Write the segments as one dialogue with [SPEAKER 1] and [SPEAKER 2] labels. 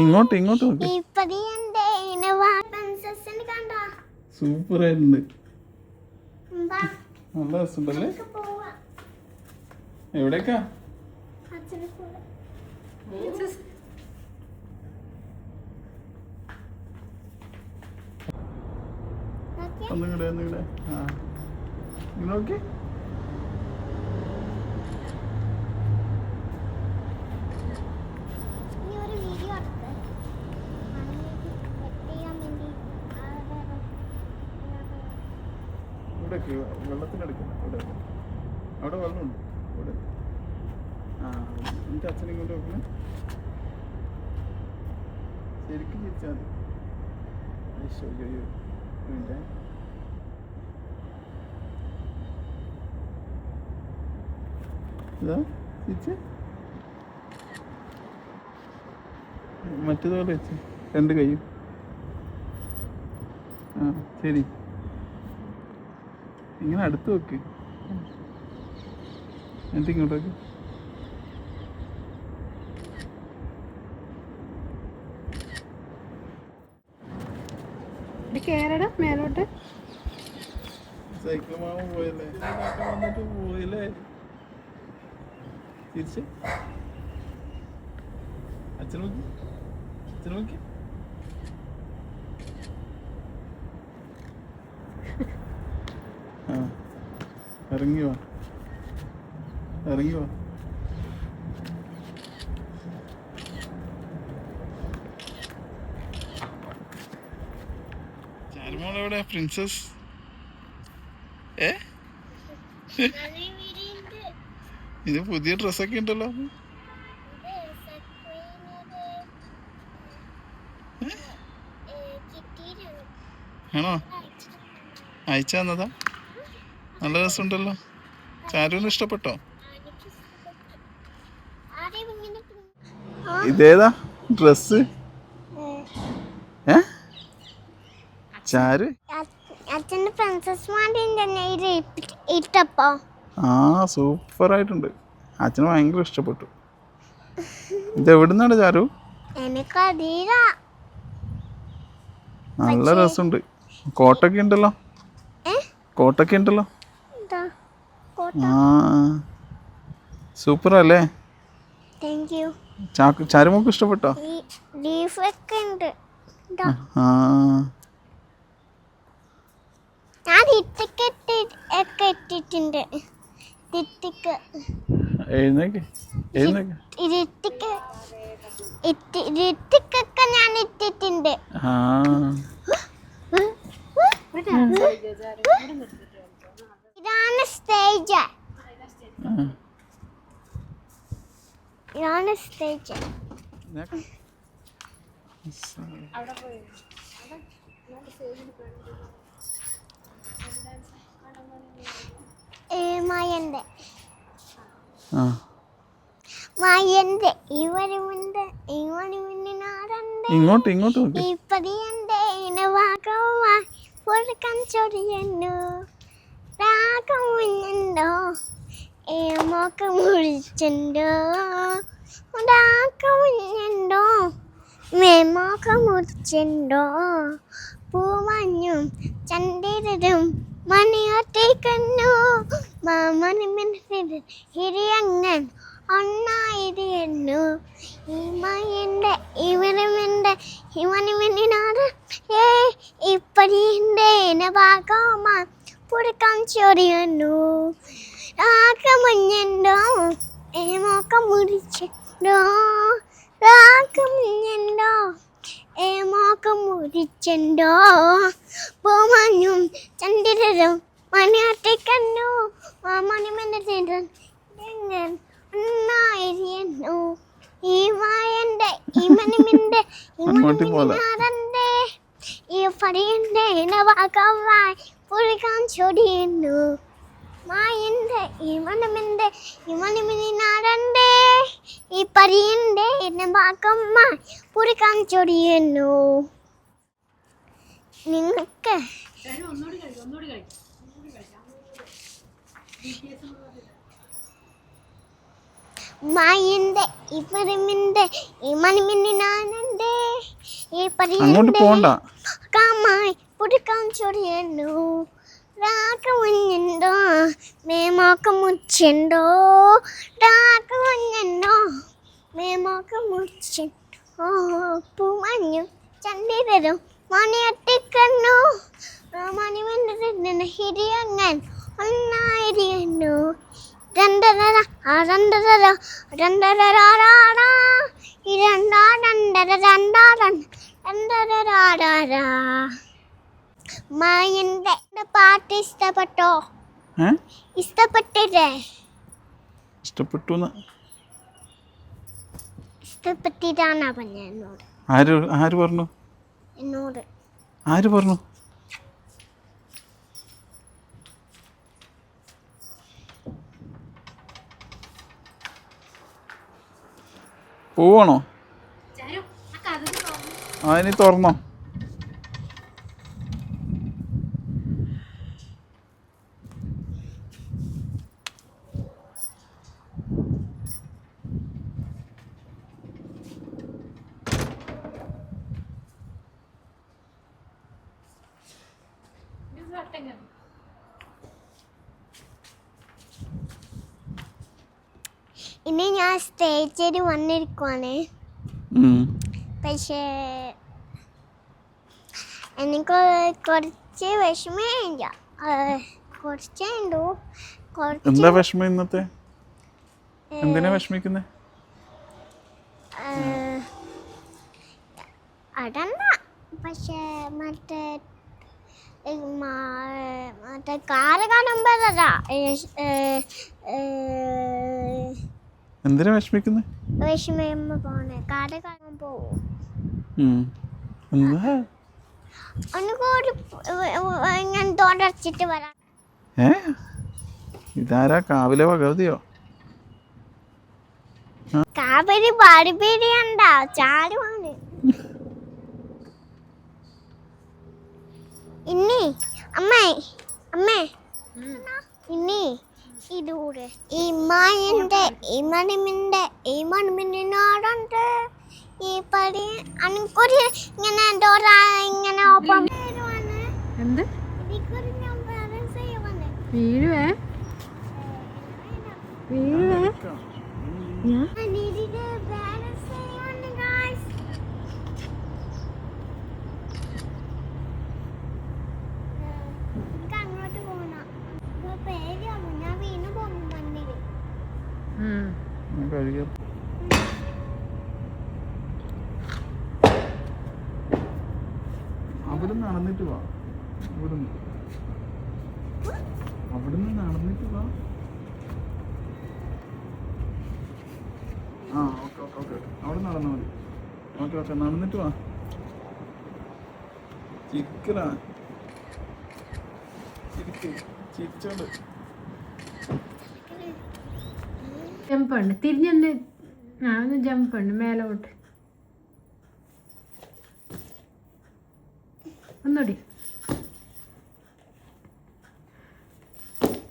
[SPEAKER 1] ഇങ്ങോട്ട് ഇങ്ങോട്ട് സൂപ്പർ ആയിട്ടുണ്ട്. നല്ല രസമുണ്ടല്ലേ? എവിടേക്കാ. ഒന്നും കൂടെ. ഒന്നും കൂടെ ആ. ഇങ്ങ് നോക്കി. ഇവിടേക്ക് വെള്ളത്തിനടുക്കണം ഇവിടെ അവിടെ വെള്ളമുണ്ട്. അവിടെ. ആ എന്നിട്ട് അച്ഛനെ ഇങ്ങോട്ട് നോക്കണേ ശരിക്കും തിരിച്ചാൽ മതി. മറ്റേതുപോലെ വെച്ച്. രണ്ട് കൈയും. ആ ശരി. ഇങ്ങനെ അടുത്ത് വെക്ക് എന്നിട്ട് ഇങ്ങോട്ട് വെക്ക്
[SPEAKER 2] ഇത് കേറട മേലോട്ട്.
[SPEAKER 1] സൈക്കിൾ മാമ പോയല്ലേ? വന്നിട്ട് പോയില്ലേ? തിരിച്ച്. അച്ഛൻ നോക്കി അച്ഛൻ നോക്കി ഇറങ്ങി വാ. ഇറങ്ങി വാ. പ്രിൻസസ് ഏ? ഇത് പുതിയ ഡ്രസ്സൊക്കെ ഉണ്ടല്ലോ. ആണോ? അയച്ചു തന്നതാ? നല്ല രസമുണ്ടല്ലോ. ചാരുവിന് ഇഷ്ടപ്പെട്ടോ? ഇതേതാ? ഡ്രസ് ഏ? ചാരു?
[SPEAKER 3] അച്ഛന്റെ പ്രിൻസസ് ഇട്ടപ്പോ.
[SPEAKER 1] ആ സൂപ്പർ ആയിട്ടുണ്ട് അച്ഛന് ഭയങ്കര ഇഷ്ടപ്പെട്ടു. ഇത് എവിടുന്നാണ് ചാരു
[SPEAKER 3] എനിക്കറിയില്ല
[SPEAKER 1] നല്ല രസമുണ്ട്. കോട്ടൊക്കെ ഉണ്ടല്ലോ. കോട്ടൊക്കെ ഉണ്ടല്ലോ. സൂപ്പർ അല്ലേ ചാരുമോക്ക് ഇഷ്ടപ്പെട്ടോ? എഴുന്നേക്ക് എഴുന്നേക്ക്.
[SPEAKER 3] ഇരുട്ടിക്കൊക്കെ ഞാൻ ഇട്ടിട്ടുണ്ട്.
[SPEAKER 1] ആ.
[SPEAKER 3] ഇതാണ് സ്റ്റേജ്. ഇതാണ് സ്റ്റേജ് മയന്റെ
[SPEAKER 1] ആ.
[SPEAKER 3] ഇവരുമുണ്ട് ഇവന് മുന്നിനാറുണ്ട്
[SPEAKER 1] ഇങ്ങോട്ട് ഇങ്ങോട്ട്
[SPEAKER 3] ഇപ്പതിയന്റെ ഇനവാകമായി പൊറുക്കാൻ ചൊറിയന്നു രാഗം മുന്നുണ്ടോ ഏമൊക്കെ മുറിച്ചുണ്ടോ രാഗം മുന്നുണ്ടോ മേമൊക്കെ മുറിച്ചുണ്ടോ പൂമഞ്ഞും ചന്ദ്രരും മണിയൊട്ടിക്കുന്നു. മാമണി മനസ്സിൽ ഹിരിയങ്ങൻ ഒന്നായിരുന്നു ഈ മയന്റെ ഇവനുമെന്റെ ഇവനുമെന്നാണ് ഏ ഇപ്പടിന്റെ ഭാഗമാ പുറക്കാൻ ചൊറിയുന്നു. രാഗമഞ്ഞുണ്ടോ ഏമൊക്കെ മുറിച്ചുണ്ടോ രാഗമഞ്ഞുണ്ടോ ഏമൊക്കെ മുറിച്ചുണ്ടോ പൂമഞ്ഞും ചന്ദ്രരും മണിയൊട്ടിക്കുന്നു മാമണി മനസ്സിൽ എങ്ങനെ ഒന്നായിരുന്നു ഈ വായന്റെ ഈ
[SPEAKER 1] അങ്ങോട്ട് ഈ
[SPEAKER 3] മണിമിന്റെ ഈ പടിയന്റെ ഇനവാകമായി പുളിക്കാൻ ചൊടിയുന്നു മായന്റെ ഇവനുമിന്റെ ഇവനുമിന്നാറന്റെ ഈ പടിയന്റെ ഇനവാകമായി പുളിക്കാൻ ചൊടിയുന്നു നിങ്ങൾക്ക് മായന്റെ ഈ മണിമിന്നി നാനന്റെ ഈ
[SPEAKER 1] അങ്ങോട്ട്
[SPEAKER 3] പുടുക്കാൻ ചൊറിയണ്ടോ രാക്കമുഞ്ഞുണ്ടോ മേമോക്ക മുച്ചുണ്ടോ രാക്കമുഞ്ഞുണ്ടോ മേമോക്ക മുച്ചുണ്ടോ പൂമഞ്ഞു ചണ്ടിരരും മണിയട്ടിക്കണ്ണു. മണി വന്നിട്ട് ഹിരിയങ്ങൻ ഒന്നായിരിക്കുന്നു രണ്ടര രണ്ടര രണ്ടര ഈ രണ്ടാ രണ്ടര രണ്ടാ രണ്ടര മായന്റെ പാട്ട് ഇഷ്ടപ്പെട്ടോ? ഇഷ്ടപ്പെട്ടില്ലേ?
[SPEAKER 1] ഇഷ്ടപ്പെട്ടു
[SPEAKER 3] ഇഷ്ടപ്പെട്ടിട്ടാണ് പറഞ്ഞ എന്നോട്.
[SPEAKER 1] ആര് ആര് പറഞ്ഞു?
[SPEAKER 3] എന്നോട്.
[SPEAKER 1] ആര് പറഞ്ഞു? പോവാണോ? അതിനി തുറന്നോ
[SPEAKER 3] ഇനി ഞാൻ സ്റ്റേജിൽ വന്നിരിക്കുവാണ്. പക്ഷേ എനിക്ക് കുറച്ച് വിഷമമില്ല കുറച്ചേ ഉണ്ടു
[SPEAKER 1] എന്താ വിഷമം ഇന്നത്തെ? എന്തിനാ വിഷമിക്കുന്നേ?
[SPEAKER 3] അടണ്ട. പക്ഷേ മറ്റേ മറ്റേ കാറ് കാണുമ്പോഴാ
[SPEAKER 1] എന്തിനാ
[SPEAKER 3] വിഷമിക്കുന്നത് പോണേ കാറ് കാണാൻ പോവും.
[SPEAKER 1] ഉം. എന്താ?
[SPEAKER 3] ഒന്നുകൂടി ഇങ്ങനെ തുടച്ചിട്ട് വരാം.
[SPEAKER 1] ഏ? ഇതാരാ? കാവിലെ ഭഗവതിയോ?
[SPEAKER 3] കാബരി പാടിപ്പേടി ഉണ്ടാ ചാടുവാണ് ഇനി അമ്മേ അമ്മേ. ഇനി ഇതൂടെ. ഈ മായന്റെ ഈ മണിമിന്റെ ഈ പടി അനക്കൊരു ഇങ്ങനെ ഡോറ ഇങ്ങനെ ഓപ്പൺ
[SPEAKER 2] എന്ത്. വീഴുവേ? വീഴുവേ? ഞാൻ?
[SPEAKER 1] നടന്നിട്ട് വാ. ഇവിടുന്ന്. അവിടുന്ന് നടന്നിട്ട് വാ. ആ ഓക്കെ ഓക്കെ ഓക്കെ അവിടെ നടന്നാൽ മതി. ഓക്കെ ഓക്കെ നടന്നിട്ട് വാ. ചിരിക്കലാ ചിരിക്ക് ചിരിച്ചോണ്ട്.
[SPEAKER 2] ജമ്പ് ഉണ്ട്. തിരിഞ്ഞൊന്ന്. ആ ഒന്ന് മേലോട്ട്. ഒന്നുകൂടി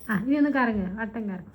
[SPEAKER 2] ആ ഇനി ഒന്ന് കറങ്ങുക വട്ടം കറങ്ങുക